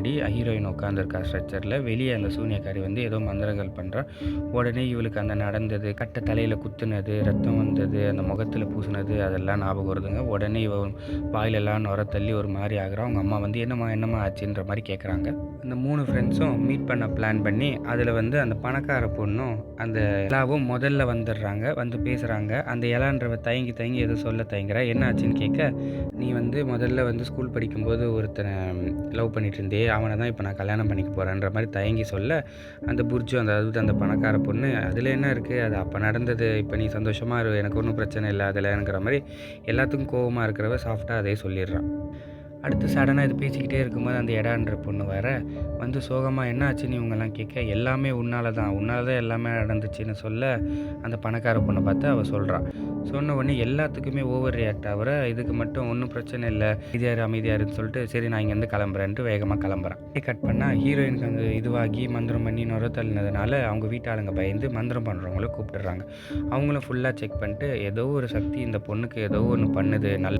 முன்னாடி ஹீரோயின் உட்காந்துருக்கா ஸ்ட்ரக்சரில் வெளியே அந்த சூனியக்காரி வந்து ஏதோ மந்திரங்கள் பண்ணுறா உடனே இவளுக்கு அந்த நடந்தது கட்டை தலையில் குத்துனது ரத்தம் வந்தது அந்த முகத்தில் பூசினது அதெல்லாம் ஞாபகம் வருதுங்க. உடனே இவ வாயிலெல்லாம் நுர தள்ளி ஒரு மாதிரி ஆகுறா. அவங்க அம்மா வந்து என்னம்மா என்னம்மா ஆச்சுன்ற மாதிரி கேட்குறாங்க அந்த மூணு ஃப்ரெண்ட்ஸும் மீட் பண்ண பிளான் பண்ணி அதில் வந்து அந்த பணக்கார பொண்ணும் அந்த இலாவும் முதல்ல வந்துடுறாங்க வந்து பேசுகிறாங்க அந்த இலான்றவ தயங்கி தயங்கி எதுவும் சொல்ல தயங்குறா. என்ன ஆச்சுன்னு கேட்க நீ வந்து முதல்ல வந்து ஸ்கூல் படிக்கும்போது ஒருத்தனை லவ் பண்ணிட்டு இருந்தே அவனை தான் இப்போ நான் கல்யாணம் பண்ணிக்க போகிறேன்ற மாதிரி தயங்கி சொல்ல அந்த புர்ஜு அந்த அதாவது அந்த பணக்கார பொண்ணு அதில் என்ன இருக்குது அது அப்போ நடந்தது. இப்போ நீ சந்தோஷமாக இரு. எனக்கு ஒன்றும் பிரச்சனை இல்லை. அதில்ங்கிற மாதிரி எல்லாத்துக்கும் கோவமாக இருக்கிறவ சாஃப்டாக அதே சொல்லிடுறான். அடுத்து சடனாக இது பேசிக்கிட்டே இருக்கும்போது அந்த எடான்ற பொண்ணு வர வந்து சோகமாக என்ன ஆச்சுன்னு இவங்கெல்லாம் கேட்க? எல்லாமே உன்னால தான் உன்னால தான் எல்லாமே நடந்துச்சுன்னு சொல்ல அந்த பணக்கார பொண்ணை பார்த்து அவள் சொல்கிறான் சொன்ன உடனே எல்லாத்துக்குமே ஓவர் ரியாக்ட் ஆகிற இதுக்கு மட்டும் ஒன்றும் பிரச்சனை இல்லை. அமைதியாரு அமைதியாருன்னு சொல்லிட்டு சரி நான் இங்கேருந்து கிளம்புறேன்ட்டு வேகமாக கிளம்புறேன். கட் பண்ணால் ஹீரோயினுக்கு அங்கே இதுவாகி மந்திரம் பண்ணி நுர தள்ளினதுனால அவங்க வீட்டாளுங்க பயந்து மந்திரம் பண்ணுறவங்கள கூப்பிட்டுறாங்க. அவங்களும் ஃபுல்லாக செக் பண்ணிட்டு ஏதோ ஒரு சக்தி இந்த பொண்ணுக்கு ஏதோ ஒன்று பண்ணுது. நல்ல